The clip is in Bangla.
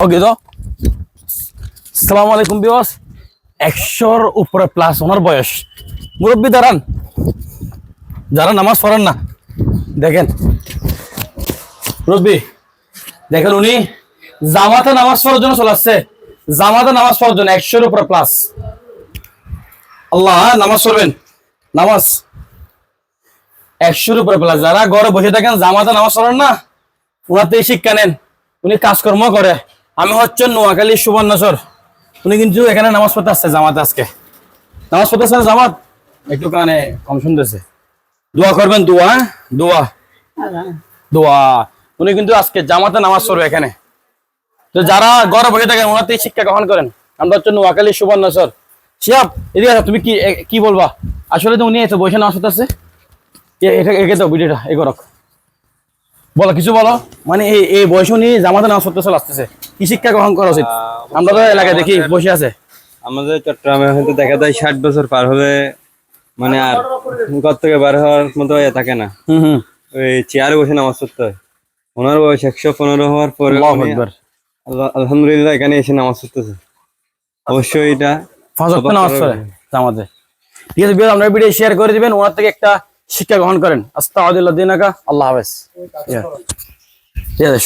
ওকে তো সালাম আলাইকুম বিওয়াস একশোর উপরে প্লাস ওনার বয়স। মুরব্বী, দাঁড়ান। যারা নামাজ পড়েন না, দেখেন। মুরব্বী, দেখেন উনি জামাতে নামাজ পড়ার জন্য চলে আসছে। জামাতে নামাজ পড়ার জন্য একশোর উপরে প্লাস আল্লাহ, নামাজ পড়বেন। নামাজ। একশোর উপরে প্লাস যারা ঘরে বসে থাকেন, জামাতে নামাজ পড়েন না, ওনার থেকে শিক্ষা নেন। উনি কাজকর্ম করে। আমি হচ্ছে নোয়াখালী সুবর্ণচর উনি কিন্তু এখানে নামাজ পড়তে আসছে জামাতে আজকে। নামাজ পড়তে আসছে জামাত? একটু কানে কম শুনতেছে। দোয়া করবেন, দোয়া হ্যাঁ? দোয়া। দোয়া। উনি কিন্তু আজকে জামাতে নামাজ পড়বে এখানে। তো যারা ঘরে বসে থাকেন ওনার থেকে শিক্ষা গ্রহণ করেন। আমরা হচ্ছে নোয়াখালী সুবর্ণচর শিয়াব, এদিকে তুমি কি কি বলবা? আসলে তো উনি এসে বসে নামাজ পড়তে আসছে এ- এটা এগে তো ভিডিওটা, এগোরক। বলো, কিছু বলো। মানে এই এই বয়স উনি জামাতে নামাজ পড়তে চলে আসতেছে। কি শিক্ষা গ্রহণ করা উচিত? আমরা তো এলাকায় দেখি বসে আছে। আমাদের চট্টগ্রামে হয়তো দেখা যায় ষাট বছর পার হলে মানে আর ঘর থেকে বার হওয়ার মতো ইয়ে থাকে না। ওই চেয়ারে বসে নামাজ পড়তে হয়। ওনার বয়স একশো পনেরো হওয়ার পরে। আল্লাহ- আলহামদুলিল্লাহ এখানে এসে নামাজ পড়তেছে। অবশ্যই এটা নামাজ পড়ে জামাতে। ঠিক আছে বিয়ার আমরা ভিডিও শেয়ার করে দিবেন ওনার থেকে একটা শিক্ষা গ্রহণ করেন। দিনাকা আল্লাহ হাফেজ। ঠিক আছে